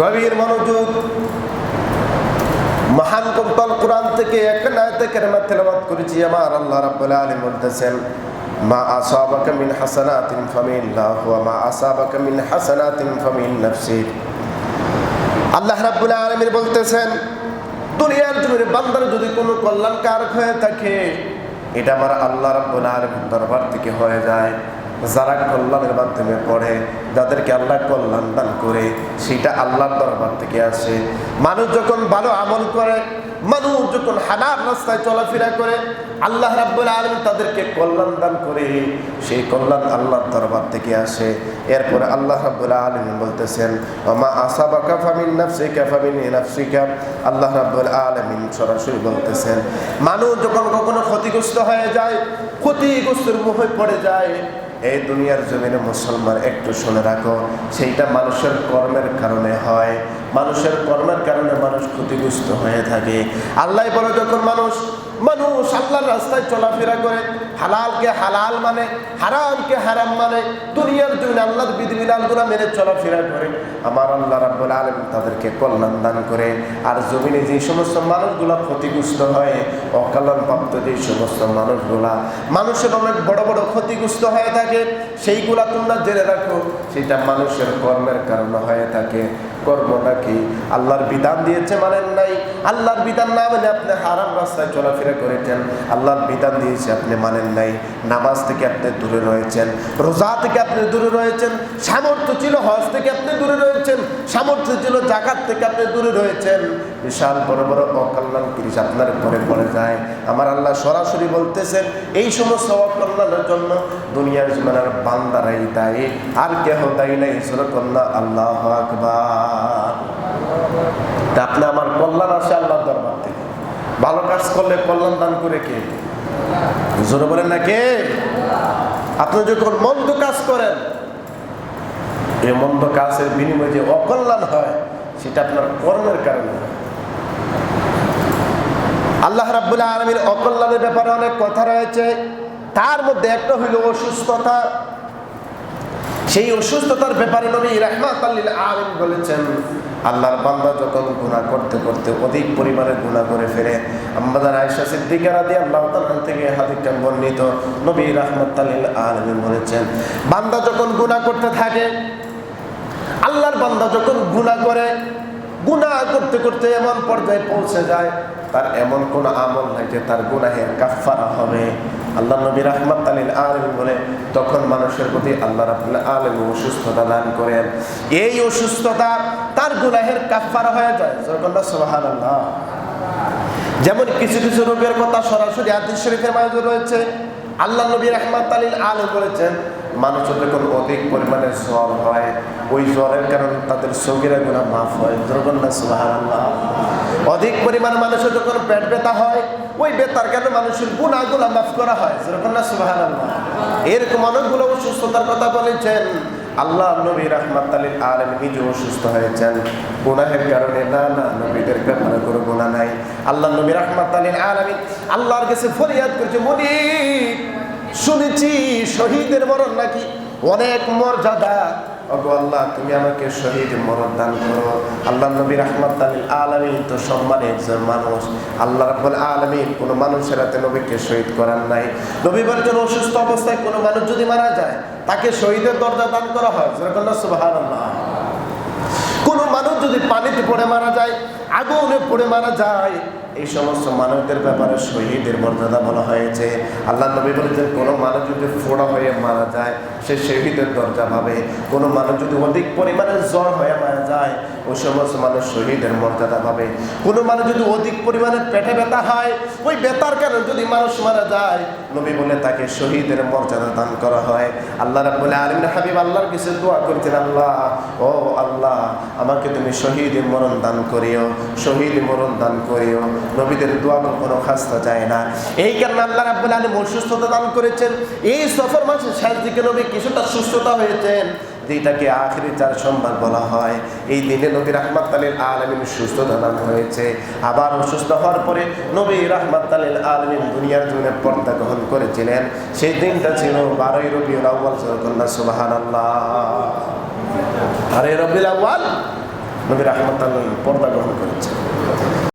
গভীর মনোযোগ, মহান কম্পাল কোরআন থেকে তেলাওয়াত করেছি, আমার আল্লাহ রাব্বুল আলামিন বলতেছেন, মা আসাবাকা মিন হাসানাতিন ফামিল্লাহ ওয়া মা আসাবাকা মিন হাসানাতিন ফামিন নাফসিক আল্লাহ রাব্বুল আলামিন বলতেছেন, দুনিয়ার জমিনে বান্দার যদি কোনো কল্যাণকারক হয়ে থাকে, এটা আমার আল্লাহ রাব্বুল আলামিন দরবার থেকে হয়ে যায়। যারা কল্যাণের মাধ্যমে পড়ে, যাদেরকে আল্লাহ কল্যাণ দান করে, সেটা আল্লাহর দরবার থেকে আসে। মানুষ যখন ভালো আমল করে মানুষ যখন হানার রাস্তায় চলাফেরা করে, আল্লাহ রাব্বুল আলামিন তাদেরকে কল্যাণ দান করে। সেই কল্যাণ আল্লাহর দরবার থেকে আসে। এরপরে আল্লাহ রাব্বুল আলামিন বলতেছেন, ওমা আসাবাকা ফামিন নাফসিকা ফামিন নাফসিকা। আল্লাহ রাব্বুল আলমিন সরাসরি বলতেছেন, মানুষ যখন কখনো ক্ষতিগ্রস্ত হয়ে যায়, ক্ষতিগ্রস্তের মুখে পড়ে যায়। এই দুনিয়ার জমিনে মুসলমান একটু শুনে রাখো, সেইটা মানুষের কর্মের কারণে হয়। মানুষের কর্মের কারণে মানুষ ক্ষতিগ্রস্ত হয়ে থাকে। আল্লাহ বলে যখন মানুষ মানুষ আল্লাহর রাস্তায় চলাফেরা করে, হালালকে হালাল মানে হারামকে হারাম মানে দুনিয়ার জমিনে আল্লাহর বিধিবিধানগুলো মেনে চলাফেরা করে। আমার আল্লাহ রাব্বুল আলম তাদেরকে কল্যাণ দান করে। আর জমিনে যে সমস্ত মানুষগুলো ক্ষতিগ্রস্ত হয় প্রাপ্ত যে সমস্ত মানুষগুলা, মানুষের অনেক বড় বড় ক্ষতিগ্রস্ত হয়ে থাকে, সেইগুলা তোমরা জেনে রাখো, সেটা মানুষের কর্মের কারণে হয়ে থাকে। কর্ম নাকি আল্লাহর বিধান দিয়েছে মানেন নাই। আল্লাহর বিধান না মানে আপনি হারাম রাস্তায় চলাফেরা করেছেন, আল্লাহর বিধান দিয়েছে আপনি মানেন নাই। নামাজ থেকে আপনি দূরে রয়েছেন, রোজা থেকে আপনি দূরে রয়েছেন, সামর্থ্য ছিল হজ থেকে আপনি দূরে রয়েছেন, সামর্থ্য ছিল জাকাত থেকে আপনি দূরে রয়েছেন। বিশাল বড় বড় অকল্যাণ কৃষ আপনার পরে পড়ে যায়। আমার আল্লাহ সরাসরি বলতেছেন, এই সমস্ত অকল্যাণের জন্য দুনিয়ার জীবনের বান্দারাই দায়ী, আর কেহ দায়ী নাই সুরকন্যা আল্লাহ আকবার। আপনি আমার কল্যাণ আসে আল্লাহর দরবার থেকে ভালো কাজ করলে কল্যাণ দান করে কে? জোরে বলেন না কে? আপনি যখন মন্দ কাজ করেন, এই মন্দ কাজের বিনিময়ে যে অকল্যাণ হয়, সেটা আপনার কর্মের কারণে আল্লাহ রাব্বুল্লাহ আলমীর অকল্যাণের ব্যাপারে অনেক কথা রয়েছে। তার মধ্যে একটা হইল অসুস্থতা। সেই অসুস্থতার ব্যাপারে নবী রহমাত আল্লিল আলম বলেছেন আল্লাহর বান্দা যখন গুণা করতে করতে অধিক পরিমাণে গুণা করে ফেরে। আমাদের আয়সা সিদ্দিকারা দিয়ে আল্লাহ তালান থেকে হাদিকটা বর্ণিত। নবী রহমাত আল্লিল আলম বলেছেন, বান্দা যখন গুণা করতে থাকে, আল্লাহর বান্দা যখন গুণা করে গুণা করতে করতে এমন পর্যায়ে পৌঁছে যায়, তার এমন কোন আমল নাই যে তার গুনাহের কাফারা হবে। আল্লাহ নবী রহমত আলীল আলম বলে তখন মানুষের প্রতি আল্লাহ রাবুল্লাহ আলম অসুস্থতা দান করেন। এই অসুস্থতা তার গুনাহের কাফারা হয়ে যায়। যখন সোহান যেমন কিছু কিছু রোগের কথা সরাসরি আদিস শরীফের মাঝে রয়েছে। আল্লাহ নবী রহমত আলীল আলম বলেছেন মানুষের যখন অধিক পরিমাণে জ্বর হয়, ওই জ্বরের কারণে তাদের সগিরা গুণা মাফ হয়। সুবাহান অধিক পরিমাণে মানুষের যখন পেট ব্যথা হয়, ওই বেতার কারণে মানুষের গুণাগুলা মাফ করা হয়। জগন্নাথ সুবাহান এরকম অনেকগুলো অসুস্থতার কথা বলেছেন। আল্লাহ নবী রহমাত আলী আলম নিজে অসুস্থ হয়েছেন। গুনাহের কারণে না না, নবীদের ব্যাপারে কোনো গুণা নাই। আল্লাহ নবী রহমাত আলী আলমী আল্লাহর কাছে ফরিয়াদ করছে মনি শুনেছি শহীদের মরণ নাকি? অনেক মর্যাদা। ওগো আল্লাহ, তুমি আমাকে শহীদ মরণ দান করো। আল্লাহ নবী রহমত আলমী তো সম্মানে একজন মানুষ। আল্লাহ রাব্বুল আলমিন কোনো মানুষের হাতে নবীকে শহীদ করার নাই। নবী বলেছেন, অসুস্থ অবস্থায় কোনো মানুষ যদি মারা যায়, তাকে শহীদের দরজা দান করা হয়। যেরকম সুবাহ কোনো মানুষ যদি পানিতে পড়ে মারা যায়, আগুনে পড়ে মারা যায় এই সমস্ত মানুষদের ব্যাপারে শহীদের মর্যাদা বলা হয়েছে। আল্লাহ নবী বলেছেন, কোনো মানুষ যদি ফোড়া হয়ে মারা যায়, সে শহীদের দরজা পাবে। কোনো মানুষ যদি অধিক পরিমাণে জ্বর হয়ে মারা যায় ওই সমস্ত মানুষ শহীদের মর্যাদা পাবে। কোনো মানুষ যদি অধিক পরিমাণে পেটে ব্যথা হয়, ওই ব্যথার কারণে যদি মানুষ মারা যায়, নবী বলে তাকে শহীদের মর্যাদা দান করা হয়। আল্লাহ রাবুল আলম হাবিব আল্লাহর কিছু দোয়া করছেন, আল্লাহ, ও আল্লাহ, আমাকে তুমি শহীদ মরণ দান করিও, শহীদ মরণ দান করিও। নবীদের দোয়া কোনো খাস্তা যায় না। এই কারণে আল্লাহ রাবুল আলম অসুস্থতা দান করেছেন। এই সফর মাসে শেষ দিকে নবী কিছুটা সুস্থতা হয়েছেন, যেটাকে আখরি চার সোমবার বলা হয়। এই দিনে নবী রহমাত আলীর আলমিন সুস্থতা দান হয়েছে আবার অসুস্থ হওয়ার পরে নবী রহমাত আলীল আলমিন দুনিয়ার জন্য পর্দা গ্রহণ করেছিলেন। সেই দিনটা ছিল বারোই রবি সরকন্যা সুবাহান আল্লাহ আরে রবিল আউ্বাল নবী রহমত পর্দা গ্রহণ করেছেন।